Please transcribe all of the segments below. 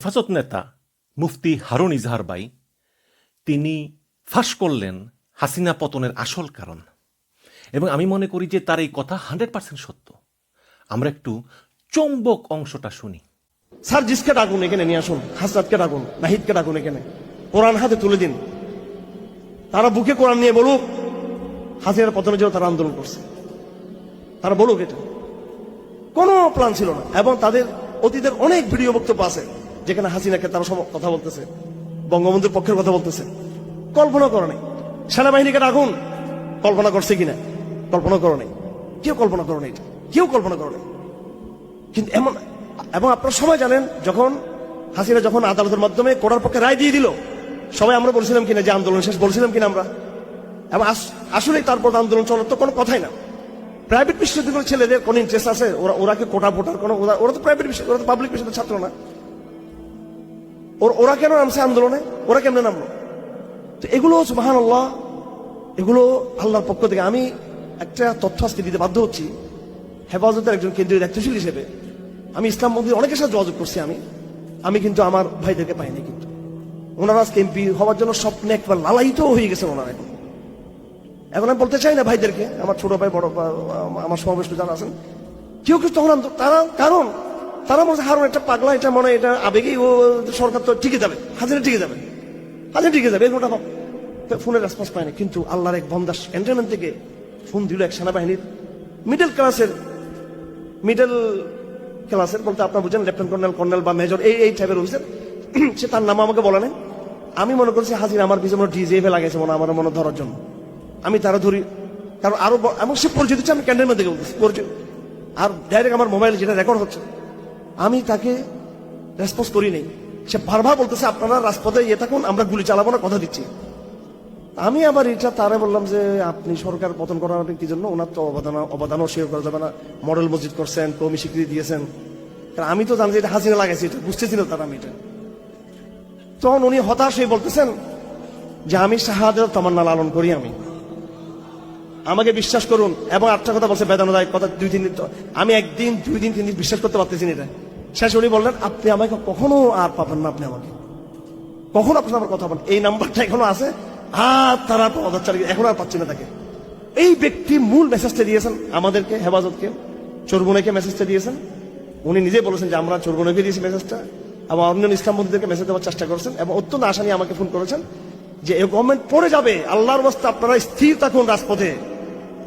হেফাজত নেতা মুফতি হারুন ইজহার বাই, তিনি ফাঁস করলেন হাসিনা পতনের আসল কারণ। এবং আমি মনে করি যে তার এই কথা হান্ড্রেড পার্সেন্ট সত্য। আমরা একটু চম্বক অংশটা শুনি। স্যার, জিসকে ডাকুন এখানে, নিয়ে আসুন। হাসরাতকে ডাকুন, নাহিদকে ডাকুন এখানে। কোরআন হাতে তুলে দিন। তারা বুকে কোরআন নিয়ে বলুক, হাসিনার পতনের জন্য তারা আন্দোলন করছে। তারা বলুক এটা। কোনো প্ল্যান ছিল না। এবং তাদের অতীতের অনেক ভিডিও বক্তব্য আছে। যেখানে হাসিনাকে তারা কথা বলতেছে, বঙ্গবন্ধুর পক্ষের কথা বলতেছে, কল্পনা করে নাই। সেনাবাহিনীকে ডাকুন, কল্পনা করছে কিনা? কল্পনা করো নাই। কেউ কল্পনা করো নাই কেউ কল্পনা করো নাই। কিন্তু এমন, এবং আপনারা সবাই জানেন, যখন হাসিনা যখন আদালতের মাধ্যমে কোরার পক্ষে রায় দিয়ে দিল, সবাই আমরা বলছিলাম কিনা যে আন্দোলন শেষ, বলছিলাম কিনা আমরা? এবং আস- আসলেই তারপর আন্দোলন চলার তো কোনো কথাই না। প্রাইভেট বিশ্ববিদ্যালয়ের ছেলেদের কোনো ইন্টারেস্ট আছে? ওরা ওরা কি কোটা ভোটার কোনো? ওরা তো প্রাইভেট বিশ্ব ওরা তো পাবলিক বিশ্ববিদ্যালয়ের ছাত্র না। ওর- কেন নামছে আন্দোলনে? ওরা কেমনে নামলো? তো এগুলো সুবাহান আল্লাহ এগুলো আল্লাহর পক্ষ থেকে আমি একটা তথ্য আজকে দিতে বাধ্য হচ্ছি, হেফাজতের একজন কেন্দ্রীয় দায়িত্বশীল হিসেবে। আমি ইসলাম মন্দির অনেকের সাথে যোগাযোগ করছি আমি। আমি কিন্তু আমার ভাইদেরকে পাইনি কিন্তু। ওনারা আজকে এমপি হওয়ার জন্য স্বপ্নে একবার লালায়িত হয়ে গেছে ওনারা এখন। এখন আমি বলতে চাই না ভাইদেরকে, আমার ছোট ভাই, বড় আমার সমাবেশ যারা আছেন, কেউ কেউ তখন তারা কারণ তারা হয় হারুন একটা পাগলা, এটা মনে এটা আবেগেই ও সরকার তো টিকে যাবে, হাজিরা টিকে যাবে, হাজিরা টিকে যাবে এরকমটা ভাব ফোনের রেসপন্স পায়নি, কিন্তু আল্লাহর এক বন্দাস ক্যান্টনমেন্ট থেকে ফোন দিল এক সেনাবাহিনীর মিডল ক্লাসের মিডল ক্লাসের বলতে আপনার বুঝেন লেফটেন্ট কর্নেল কর্নেল বা মেজর এই এই টাইপের অফিসার সে তার নাম আমাকে বলে নাই। আমি মনে করছি, হাজির, আমার পিছনে ডিজিএফে লাগাইছে মনে আমার মনে ধরার জন্য। আমি তারা ধরি, কারণ আরও এমন সে পরিচিত আমি মধ্যে বলতেছি পরিচিত আর ডাইরেক্ট আমার মোবাইল যেটা রেকর্ড হচ্ছে আমি তাকে রেসপন্স করি নাই। সে বারবার বলতেছে, আপনারা রাজপথে ইয়ে থাকুন, আমরা গুলি চালাবো না, কথা দিচ্ছি। আমি আবার এটা তারে বললাম যে, আপনি সরকার পতন করার কি জন্য? ওনার তো অবদান অবদানও স্বীকার করা যাবে না। মডেল মসজিদ করছেন কমি স্বীকৃতি দিয়েছেন। আমি তো জানি এটা হাসিনা লাগাইছি, এটা বুঝতেছিল তারা আমি এটা। তখন উনি হতাশ হয়ে বলতেছেন যে, আমি শাহাদের তামান্না লালন করি আমি। আমাকে বিশ্বাস করুন। এবং আটটা কথা বলছে, বেদনাদায়ক কথা, দুই, তিন দিন আমি একদিন, দুই দিন, তিন দিন বিশ্বাস করতে পারতেছি না এটা। শেষ উনি বললেন, আপনি আমাকে কখনো আর পাবেন না আপনি আমাকে। কখনো আপনার আমার কথা বলেন। এই নাম্বারটা এখনও আছে। আর তারা পদার চালিয়ে এখন আর পাচ্ছি না তাকে। এই ব্যক্তি মূল মেসেজটা দিয়েছেন আমাদেরকে, হেফাজতকে। চোরবুনেকে মেসেজটা দিয়েছেন। উনি নিজে বলেছেন যে, আমরা চোরবুনেকে দিয়েছি মেসেজটা এবং অন্যান্য ইসলাম বন্ধুদেরকে মেসেজ দেওয়ার চেষ্টা করেছেন এবং অত্যন্ত আশা নিয়ে আমাকে ফোন করেছেন যে, এই গভর্নমেন্ট পড়ে যাবে। আল্লাহর বস্তা আপনারা স্থির থাকুন রাজপথে।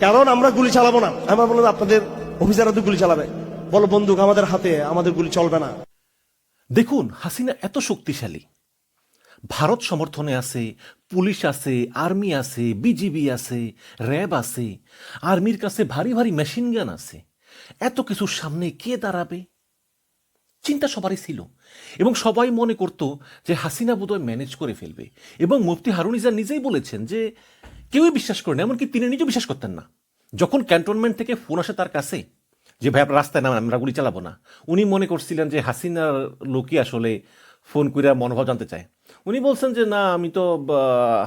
কারণ আমরা গুলি চালাবো না। আমরা বললাম আপনাদের অফিসাররা তো গুলি চালাবে। বলো বন্দুক আমাদের হাতে, আমাদের গুলি চলবে না। দেখুন, হাসিনা এত শক্তিশালী। ভারত সমর্থনে আছে, পুলিশ আছে, আর্মি আছে, বিজিবি আছে, র্যাব আছে, আর্মির কাছে ভারী ভারী মেশিন গান আছে। এত কিছুর সামনে কে দাঁড়াবে? চিন্তা সবারই ছিল। এবং সবাই মনে করত যে হাসিনা বোধহয় ম্যানেজ করে ফেলবে। এবং মুফতি হারুন ইজা নিজেই বলেছেন যে কেউই বিশ্বাস করেন এমনকি তিনি নিজেও বিশ্বাস করতেন না। যখন ক্যান্টনমেন্ট থেকে ফোন আসে তার কাছে যে ভাই আপনার রাস্তায় নামেন, আমরা গুলি চালাবো না। উনি মনে করছিলেন যে হাসিনার লোকই আসলে ফোন করে মনোভাব জানতে চায়। উনি বলছেন যে, না, আমি তো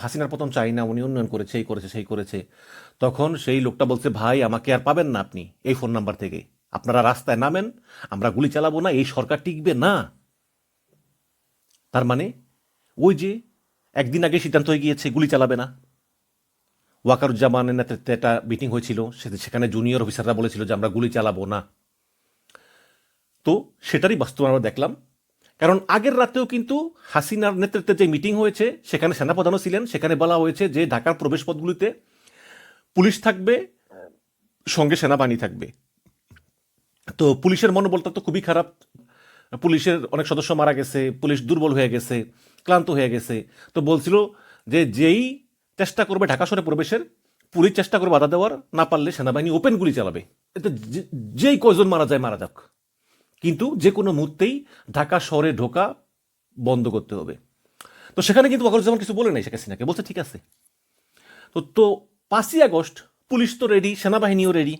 হাসিনার পতন চাই না, উনি উন্নয়ন করেছে, এই করেছে, সেই করেছে। তখন সেই লোকটা বলছে, ভাই, আমাকে আর পাবেন না আপনি এই ফোন নাম্বার থেকে। আপনারা রাস্তায় নামেন, আমরা গুলি চালাবো না, এই সরকার টিকবে না। তার মানে ওই যে একদিন আগে সিদ্ধান্ত হয়ে গিয়েছে, গুলি চালাবে না। ওয়াকারুজ্জামানের নেতৃত্বে একটা মিটিং হয়েছিল সেখানে জুনিয়র অফিসাররা বলেছিল যে আমরা গুলি চালাবো না। তো সেটারই বাস্তব আমরা দেখলাম। কারণ আগের রাতেও কিন্তু হাসিনার নেতৃত্বে যে মিটিং হয়েছে, সেখানে সেনাপ্রধানও ছিলেন, সেখানে বলা হয়েছে যে ঢাকার প্রবেশপথগুলিতে পুলিশ থাকবে, সঙ্গে সেনাবাহিনী থাকবে। তো পুলিশের মনোবলটা তো খুবই খারাপ। পুলিশের অনেক সদস্য মারা গেছে, পুলিশ দুর্বল হয়ে গেছে, ক্লান্ত হয়ে গেছে। তো বলছিল যে যেই চেষ্টা করবে ঢাকা শহরে প্রবেশের পুলিশ চেষ্টা করবে বাধা দেওয়ার, না পারলে সেনাবাহিনী ওপেন গুলি চালাবে। এতে যেই কয়জন মারা যায় মারা যাক। কিন্তু যে কোনো মুহূর্তেই ঢাকা শহরে ঢোকা বন্ধ করতে হবে। তো সেখানে কিন্তু যেমন কিছু বলে নাই শেখ হাসিনাকে। বলছে, ঠিক আছে। তো তো পাঁচই আগস্ট পুলিশ তো রেডি সেনাবাহিনীও রেডি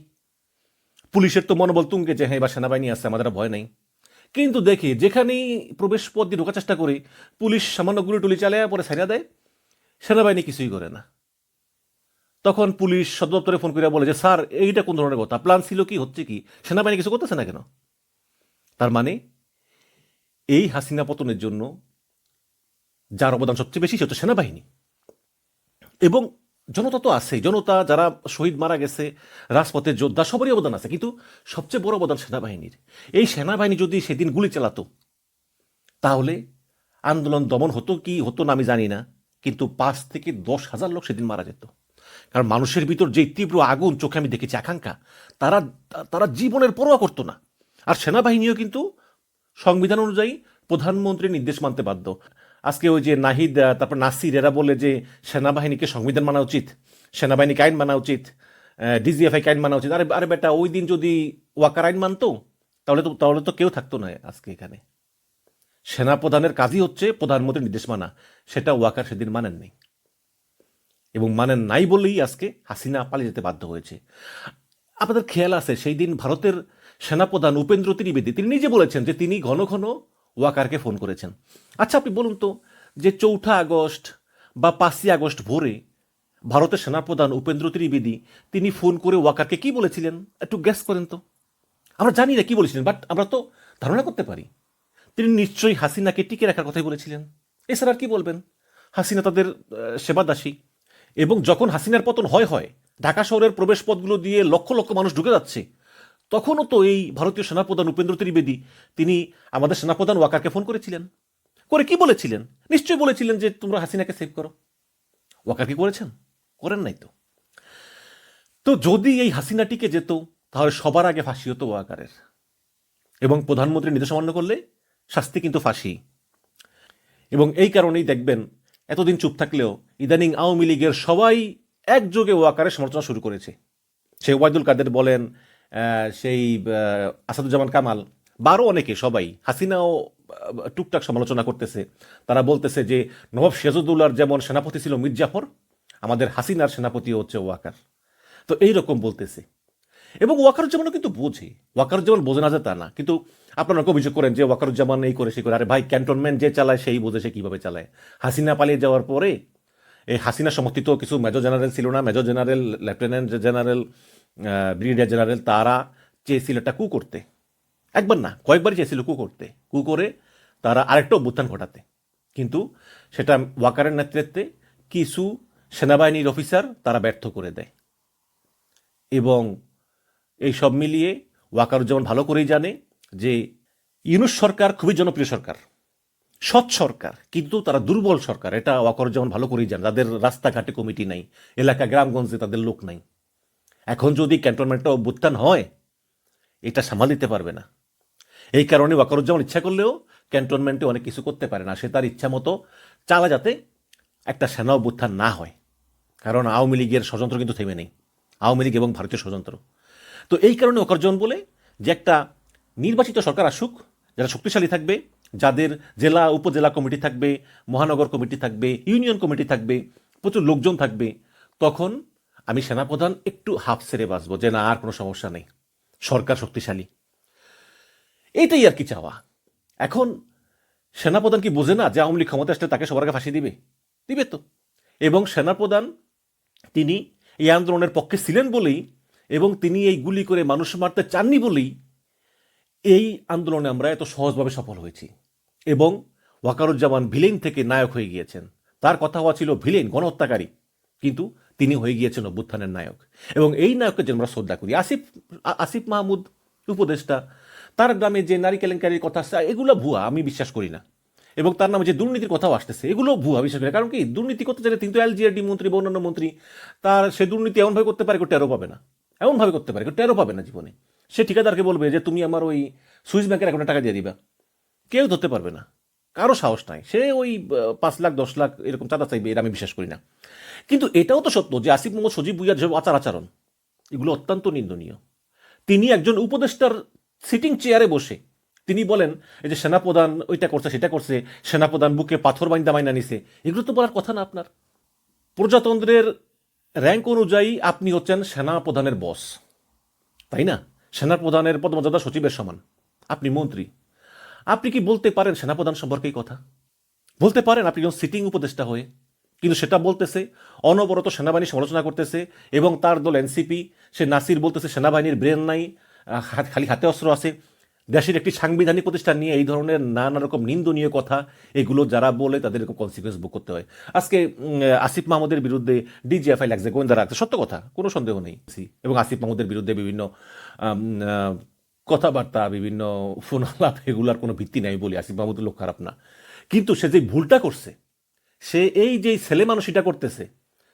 পুলিশের তো মনোবল তুঙ্গে যে হ্যাঁ এবার সেনাবাহিনী আছে, আমাদের ভয় নাই। কিন্তু দেখি, যেখানেই প্রবেশ পথ দিয়ে ঢোকার চেষ্টা করে, পুলিশ সামান্য গুলি টুলি চালিয়ে পরে ছাড়িয়ে দেয়। সেনাবাহিনী কিছুই করে না। তখন পুলিশ সদর দপ্তরে ফোন করে বলে যে, স্যার, এইটা কোন ধরনের কথা প্ল্যান ছিল কি? হচ্ছে কি? সেনাবাহিনী কিছু করতেছে না কেন? তার মানে এই হাসিনা পতনের জন্য যার অবদান সবচেয়ে বেশি সে হচ্ছে সেনাবাহিনী। এবং জনতা তো আছে জনতা, যারা শহীদ মারা গেছে, রাজপথের যোদ্ধা, সবারই অবদান আছে। কিন্তু সবচেয়ে বড় অবদান সেনাবাহিনীর। এই সেনাবাহিনী যদি সেদিন গুলি চালাতো, তাহলে আন্দোলন দমন হতো কি হতো না আমি জানি না। কিন্তু পাঁচ থেকে দশ হাজার লোক সেদিন মারা যেত। কারণ মানুষের ভিতর যে তীব্র আগুন চোখে আমি দেখেছি, আকাঙ্ক্ষা, তারা তারা জীবনের পরোয়া করতো না। আর সেনাবাহিনীও কিন্তু সংবিধান অনুযায়ী প্রধানমন্ত্রীর নির্দেশ মানতে বাধ্য। আজকে ওই যে নাহিদ তারপর নাসির, এরা বলে যে সেনাবাহিনীকে সংবিধান মানা উচিত সেনাবাহিনীকে আইন মানা উচিত ডিজিএফআই আইন মানা উচিত। আরে আরে বেটা, ওই দিন যদি ওয়াকার আইন মানতো, তাহলে তো তাহলে তো কেউ থাকতো না আজকে এখানে। সেনাপ্রধানের কাজই হচ্ছে প্রধানমন্ত্রীর নির্দেশ মানা। সেটা ওয়াকার সেদিন মানেন নাই এবং মানেন নাই বলেই আজকে হাসিনা পালিয়ে যেতে বাধ্য হয়েছে। আপনাদের খেয়াল আছে, সেই দিন ভারতের সেনাপ্রধান উপেন্দ্র ত্রিবেদী, তিনি নিজে বলেছেন যে তিনি ঘন ঘন ওয়াকারকে ফোন করেছেন। আচ্ছা আপনি বলুন তো, যে চৌঠা আগস্ট বা পাঁচই আগস্ট ভোরে ভারতের সেনাপ্রধান উপেন্দ্র ত্রিবেদী, তিনি ফোন করে ওয়াকারকে কি বলেছিলেন? একটু গ্যাস করেন তো। আমরা জানি না কি বলেছিলেন বাট আমরা তো ধারণা করতে পারি। তিনি নিশ্চয়ই হাসিনাকে টিকে রাখার কথাই বলেছিলেন। এছাড়া আর কি বলবেন? হাসিনা তাদের সেবাদাসী। এবং যখন হাসিনার পতন হয় হয়, ঢাকা শহরের প্রবেশ পথগুলো দিয়ে লক্ষ লক্ষ মানুষ ঢুকে যাচ্ছে, তখনও তো এই ভারতীয় সেনাপ্রধান উপেন্দ্র ত্রিবেদী, তিনি আমাদের সেনাপ্রধান ওয়াকারকে ফোন করেছিলেন। করে কি বলেছিলেন? নিশ্চয়ই বলেছিলেন যে তোমরা হাসিনাকে সেভ করো। ওয়াকার কি করেছেন? করেন নাই তো। তো যদি এই হাসিনাটিকে যেত, তাহলে সবার আগে ফাঁসি হতো ওয়াকারের। এবং প্রধানমন্ত্রী নির্দেশমান্য করলে শাস্তি কিন্তু ফাঁসি। এবং এই কারণেই দেখবেন, এতদিন চুপ থাকলেও ইদানিং আওয়ামী লীগের সবাই একযোগে ওয়াকারের সমালোচনা শুরু করেছে। সে ওয়াইদুল কাদের বলেন সেই আসাদুজ্জামান কামাল, বারো অনেকে সবাই, হাসিনাও টুকটাক সমালোচনা করতেছে। তারা বলতেছে যে, নবাব সিরাজউদ্দৌলার যেমন সেনাপতি ছিল মীর জাফর আমাদের হাসিনার সেনাপতি হচ্ছে ওয়াকার তো এই রকম বলতেছে। এবং ওয়াকারুজ্জামানও কিন্তু বোঝে। ওয়াকারুজ্জামান বোঝে না যে তা না। কিন্তু আপনারা অভিযোগ করেন যে ওয়াকারুজ্জামান এই করে সে করে। আরে ভাই, ক্যান্টনমেন্ট যে চালায়, সেই বোঝে সে কীভাবে চালায়। হাসিনা পালিয়ে যাওয়ার পরে, এই হাসিনা সমর্থিত কিছু মেজর জেনারেল ছিল না। Major general, lieutenant general brigadier general, তারা চেয়েছিল একটা কু করতে। একবার না, কয়েকবারই চেয়েছিল কু করতে। কু করে তারা আরেকটা অভ্যুত্থান ঘটাতে। কিন্তু সেটা ওয়াকারের নেতৃত্বে কিছু সেনাবাহিনীর অফিসার তারা ব্যর্থ করে দেয়। এবং এই সব মিলিয়ে ওয়াকারুজ্জামান ভালো করেই জানে যে ইউনুস সরকার খুবই জনপ্রিয় সরকার, সৎ সরকার, কিন্তু তারা দুর্বল সরকার। এটা ওয়াকারুজ্জামান ভালো করেই জানে। তাদের রাস্তাঘাটে কমিটি নাই, এলাকা গ্রামগঞ্জে তাদের লোক নাই। এখন যদি ক্যান্টনমেন্টটা অভ্যুত্থান হয়, এটা সামাল দিতে পারবে না। এই কারণে ওয়াকারুজ্জামান ইচ্ছা করলেও ক্যান্টনমেন্টে অনেক কিছু করতে পারে না। সে তার ইচ্ছা মতো চালা যাতে একটা সেনা অভ্যুত্থান না হয়। কারণ আওয়ামী লীগের ষড়যন্ত্র কিন্তু থেমে নেই। আওয়ামী লীগ এবং ভারতীয় ষড়যন্ত্র তো এই কারণে অকার্জন বলে যে একটা নির্বাচিত সরকার আসুক, যারা শক্তিশালী থাকবে, যাদের জেলা, উপজেলা কমিটি থাকবে, মহানগর কমিটি থাকবে, ইউনিয়ন কমিটি থাকবে, প্রচুর লোকজন থাকবে, তখন আমি সেনাপ্রধান একটু হাফ সেরে বাঁচবো যে না, আর কোনো সমস্যা নেই। সরকার শক্তিশালী। এইটাই আর কি চাওয়া। এখন সেনাপ্রধান কি বোঝে না যে আওয়ামী লীগ ক্ষমতা আসলে তাকে সবার আগে ফাঁসি দিবে? দিবে তো। এবং সেনাপ্রধান, তিনি এই আন্দোলনের পক্ষে ছিলেন বলেই এবং তিনি এই গুলি করে মানুষ মারতে চাননি বলেই এই আন্দোলনে আমরা এত সহজভাবে সফল হয়েছি। এবং ওয়াকারুজ্জামান ভিলেন থেকে নায়ক হয়ে গিয়েছেন। তার কথা হওয়া ছিল ভিলেন, গণহত্যাকারী। কিন্তু তিনি হয়ে গিয়েছেন অভ্যুত্থানের নায়ক। এবং এই নায়ককে যে আমরা শ্রদ্ধা করি। আসিফ আসিফ মাহমুদ, উপদেষ্টা, তার গ্রামে যে নারী কেলেঙ্কারির কথা আসছে এগুলো ভুয়া, আমি বিশ্বাস করি না। এবং তার নামে যে দুর্নীতির কথাও আসতেছে এগুলো ভুয়া বিশ্বাস করি কারণ কি, দুর্নীতি করতে চাইলে তিনি তো এলজিআরডি মন্ত্রী বা অন্যান্য মন্ত্রী, তার সে দুর্নীতি এমনভাবে করতে পারে, কেউ টেরো পাবে না। এমনভাবে করতে পারে, কেউ টেরো পাবে না জীবনে। সে ঠিকাদারকে বলবে যে, তুমি আমার ওই সুইস ব্যাংকের অ্যাকাউন্টে টাকা দিয়ে দিবা। কেউ ধরতে পারবে না। কারও সাহস নাই। সে ওই পাঁচ লাখ, দশ লাখ এরকম চাঁদা চাইবে, এটা আমি বিশ্বাস করি না। কিন্তু এটাও তো সত্য যে, আসিফ মোহাম্মদ সজীব বুইয়ার যে আচার আচরণ, এগুলো অত্যন্ত নিন্দনীয়। তিনি একজন উপদেষ্টার সিটিং চেয়ারে বসে, তিনি বলেন, এই যে সেনাপ্রধান ওইটা করছে, সেটা করছে, সেনাপ্রধান বুকে পাথর বাইন্দা মাইনা নিছে, এগুলো তো বলার কথা না আপনার? প্রজাতন্ত্রের র্যাঙ্ক অনুযায়ী আপনি হচ্ছেন সেনাপ্রধানের বস তাই না? সেনাপ্রধানের পদমর্যাদা সচিবের সমান। আপনি মন্ত্রী। আপনি কি বলতে পারেন সেনাপ্রধান সম্পর্কে কথা? বলতে পারেন আপনি যখন সিটিং উপদেষ্টা হয়ে। কিন্তু সেটা বলতেছে, অনবরত সেনাবাহিনী সমালোচনা করতেছে এবং তার দল এনসিপি সে নাসির বলতেছে সেনাবাহিনীর ব্রেন নাই খালি হাতে অস্ত্র আছে। দেশের একটি সাংবিধানিক প্রতিষ্ঠান নিয়ে এই ধরনের নানা রকম নিন্দনীয় কথা, এগুলো যারা বলে তাদের এরকম কনসিকুয়েন্স ভোগ করতে হয়। আজকে আসিফ মাহমুদের বিরুদ্ধে ডিজিএফআই লাগছে, গোয়েন্দা রাখছে সত্য কথা, কোনো সন্দেহ নেই। এবং আসিফ মাহমুদের বিরুদ্ধে বিভিন্ন কথাবার্তা, বিভিন্ন ফোন আলাপ এগুলার কোনো ভিত্তি নেই বলি, আসিফ মাহমুদের লোক খারাপ না। কিন্তু সে যে ভুলটা করছে, সে এই যে ছেলে মানুষ এটা করতেছে,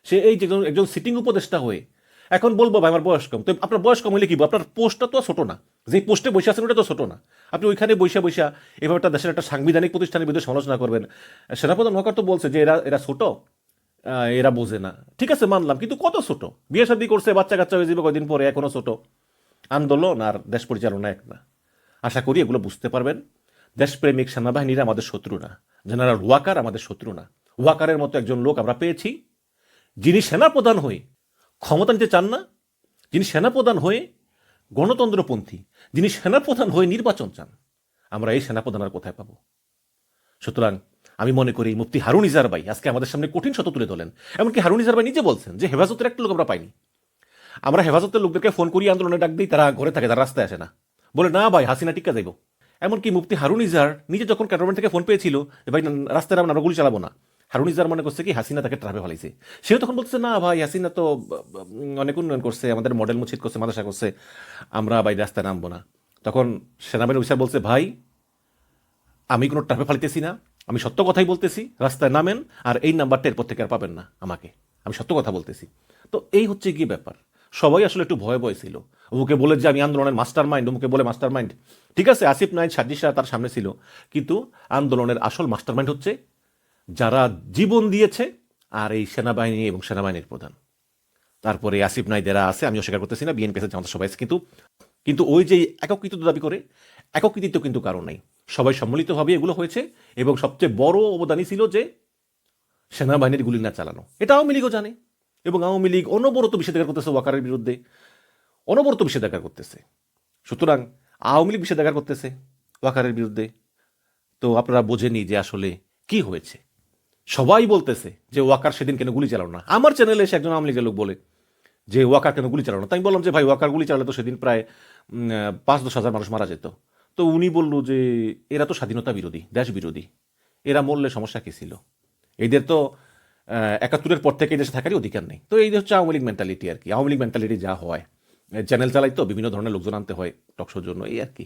সে এই যে একজন- সিটিং উপদেষ্টা হয়ে, এখন বলব ভাই, আমার বয়স কম, তো আপনার বয়স কম হলে কি আপনার পোস্টটা তো ছোট না। যে পোস্টে বসে আছেন, ওটা তো ছোট না। আপনি ওইখানে বৈশা বৈশা এভাবে একটা দেশের একটা সাংবিধানিক প্রতিষ্ঠানের বিরুদ্ধে সমালোচনা করবেন। সেনাপ্রধান ওয়াকার তো বলছে যে এরা এরা ছোট এরা বোঝে না। ঠিক আছে, মানলাম, কিন্তু কত ছোট? বিয়ে শাদী করছে, বাচ্চা কাচ্চা হয়ে যাবে কয়দিন পরে, এখনও ছোট। আন্দোলন আর দেশ পরিচালনা এক না। আশা করি এগুলো বুঝতে পারবেন। দেশপ্রেমিক সেনাবাহিনীরা আমাদের শত্রু না। জেনারেল ওয়াকার আমাদের শত্রু না। ওয়াকারের মতো একজন লোক আমরা পেয়েছি। যিনি সেনাপ্রধান হয়ে ক্ষমতা নিতে চান না, যিনি সেনাপ্রধান হয়ে গণতন্ত্রপন্থী যিনি সেনাপ্রধান হয়ে নির্বাচন চান, আমরা এই সেনাপ্রধান আর কোথায় পাবো? সুতরাং আমি মনে করি মুফতি হারুন ইজার ভাই আজকে আমাদের সামনে কঠিন শত তুলে ধরলেন। এমনকি হারুন ইজার ভাই নিজে বলছেন যে হেফাজতের একটা লোক আমরা পাইনি। আমরা হেফাজতের লোকদেরকে ফোন করি, আন্দোলনে ডাক দিই, তারা ঘরে থাকে, তারা রাস্তায় আসে না। বলে, না ভাই, হাসিনা টিকা যাইব। এমনকি মুফতি হারুন ইজার নিজে যখন ক্যান্টনমেন্ট থেকে ফোন পেয়েছিল ভাই, রাস্তায় আমরা গুলি চালাবো না। হারুন ইজার মনে করছে কি হাসিনা তাকে ট্রাফে ফেলাইছে। সেও তখন বলছে, না ভাই, হাসিনা তো, অনেক উন্নয়ন করছে, আমাদের মডেল মুছিত করছে মাদাসা করছে, আমরা ভাই রাস্তায় নামবো না। তখন সেনাবাহিনী অফিসার বলছে, ভাই, আমি কোনো ট্রাফে ফালিতেছি না, আমি সত্য কথাই বলতেছি, রাস্তায় নামেন, আর এই নাম্বারটা এরপর থেকে আর পাবেন না আমাকে। আমি সত্য কথা বলতেছি। তো এই হচ্ছে কি ব্যাপার? সবাই আসলে একটু ভয় ভয় ছিল। ওকে বলে যে আমি আন্দোলনের মাস্টার মাইন্ড ওকে বলে মাস্টার মাইন্ড ঠিক আছে, আসিফ নাইন সাজিশা তার সামনে ছিল, কিন্তু আন্দোলনের আসল মাস্টার মাইন্ড হচ্ছে যারা জীবন দিয়েছে আর এই সেনাবাহিনী এবং সেনাবাহিনীর প্রধান। তারপরে আসিফ নাইদেরা আছে আমি অস্বীকার করতেছি না, বিএনপি আছে সবাই আছে, কিন্তু কিন্তু ওই যে একক দাবি করে একক কিন্তু কারণ নেই। সবাই সম্মিলিতভাবে এগুলো হয়েছে এবং সবচেয়ে বড় অবদানই ছিল যে সেনাবাহিনীর গুলি না চালানো। এটা আওয়ামী লীগও জানে এবং আওয়ামী লীগ অনবরত নিষেধাজ্ঞা করতেছে ওয়াকারের বিরুদ্ধে, অনবরত নিষেধাজ্ঞা করতেছে। সুতরাং আওয়ামী লীগ নিষেধাজ্ঞা করতেছে ওয়াকারের বিরুদ্ধে। তো আপনারা বোঝেনি যে আসলে কি হয়েছে। সবাই বলতেছে যে ওয়াকার সেদিন কেন গুলি চালানো না। আমার চ্যানেলে এসে একজন আওয়ামী লীগের লোক বলে যে ওয়াকার কেন গুলি চালানো? তাই বললাম যে ভাই, ওয়াকার গুলি চালালে তো সেদিন প্রায় পাঁচ দশ হাজার মানুষ মারা যেত। তো উনি বলল যে এরা তো স্বাধীনতা বিরোধী, দেশ বিরোধী। এরা মরলে সমস্যা কী ছিল? এদের তো একাত্তরের পর থেকে দেশে থাকারই অধিকার নেই। তো এই হচ্ছে আওয়ামী লীগ মেন্টালিটি আর কি। আওয়ামী লীগ মেন্টালিটি যা হয় চ্যানেল চালাই তো বিভিন্ন ধরনের লোকজন আনতে হয় টকশোর জন্য, এই আর কি।